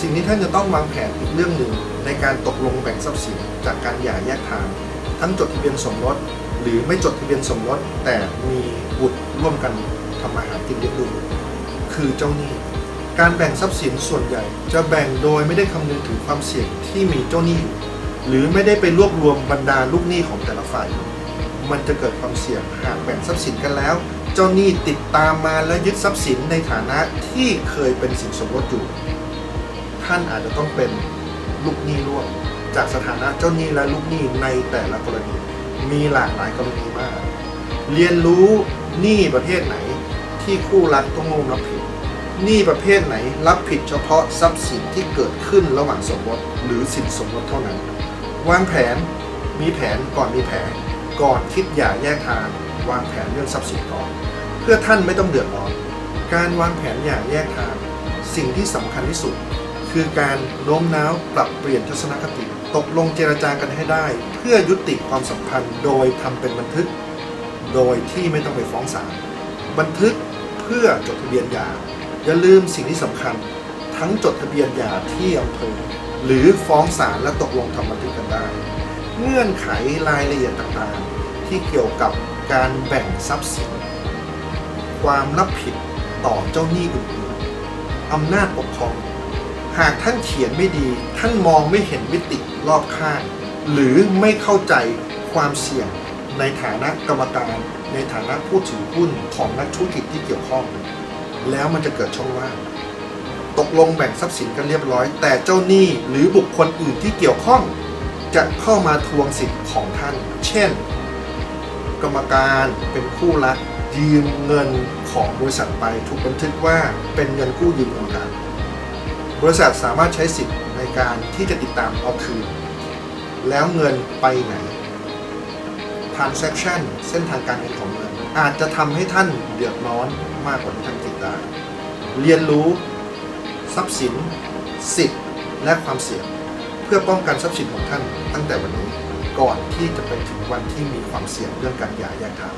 สิ่งที่ท่านจะต้องวางแผนอีกเรื่องหนึ่งในการตกลงแบ่งทรัพย์สินจากการหย่าแยกทาง ทั้งจดทะเบียนสมรส หรือไม่จดทะเบียนสมรส แต่มีบุตรร่วมกันทำมาหากินเลี้ยงดูคือเจ้าหนี้การแบ่งทรัพย์สินส่วนใหญ่ จะแบ่งโดยไม่ได้คำนึงถึงความเสี่ยงที่มีเจ้าหนี้อยู่หรือไม่ได้ไปรวบรวมบรรดาลูกหนี้ของแต่ละฝ่าย มันจะเกิดความเสี่ยงหากแบ่งทรัพย์สินกันแล้ว เจ้าหนี้ติดตามมาและยึดทรัพย์สินในฐานะที่เคยเป็นสินสมรสอยู่ ท่านอาจจะต้องเป็นลูกหนี้ร่วม จากสถานะเจ้าหนี้และลูกหนี้ในแต่ละกรณี มีหลากหลายกรณีมาก เรียนรู้หนี้ประเภทไหนที่คู่รักต้องร่วมรับผิดหนี้ประเภทไหนรับผิดเฉพาะทรัพย์สินที่เกิดขึ้นระหว่างสมรสหรือสินสมรสเท่านั้น วางแผนมีแผนก่อนมีแผน ก่อนคิดอย่าแยกทาง วางแผนเรื่องทรัพย์สินก่อน เพื่อท่านไม่ต้องเดือดร้อน การวางแผนอย่างแยกทาง สิ่งที่สำคัญที่สุด คือการโน้มน้าวปรับเปลี่ยนทัศนคติ ตกลงเจรจากันให้ได้ เพื่อยุติความสัมพันธ์ โดยทำเป็นบันทึก โดยที่ไม่ต้องไปฟ้องศาลบันทึกเพื่อจดทะเบียนหย่าอย่าลืมสิ่งที่สำคัญ ทั้งจดทะเบียนหย่าที่อำเภอหรือฟ้องศาลและตกลงทำบันทึกกันได้ เงื่อนไขรายละเอียดต่างๆ ที่เกี่ยวกับการแบ่งทรัพย์สิน ความรับผิดต่อเจ้าหนี้อื่นๆอำนาจปกครอง หากท่านเขียนไม่ดี ท่านมองไม่เห็นมิติรอบข้างหรือไม่เข้าใจความเสี่ยงในฐานะกรรมการ ในฐานะผู้ถือหุ้นของนักธุรกิจที่เกี่ยวข้อง แล้วมันจะเกิดช่องว่างตกลงแบ่งทรัพย์สินกันเรียบร้อย แต่เจ้าหนี้หรือบุคคลอื่นที่เกี่ยวข้อง จะเข้ามาทวงสิทธิ์ของท่าน เช่น กรรมการเป็นคู่รักยืมเงินของบริษัทไปถูกบันทึกว่าเป็นเงินกู้ยืมกรรมการ บริษัทสามารถใช้สิทธิ์ในการที่จะติดตามเอาคืน แล้วเงินไปไหน transaction เส้นทางการเงินของเงิน อาจจะทำให้ท่านเดือดร้อนมากกว่าที่ท่านคิดได้ เรียนรู้ทรัพย์สิน สิทธิ์ และความเสี่ยง เพื่อป้องกันทรัพย์สินของท่านตั้งแต่วันนี้ ก่อนที่จะไปถึงวันที่มีความเสี่ยงเรื่องการหย่าแยกทาง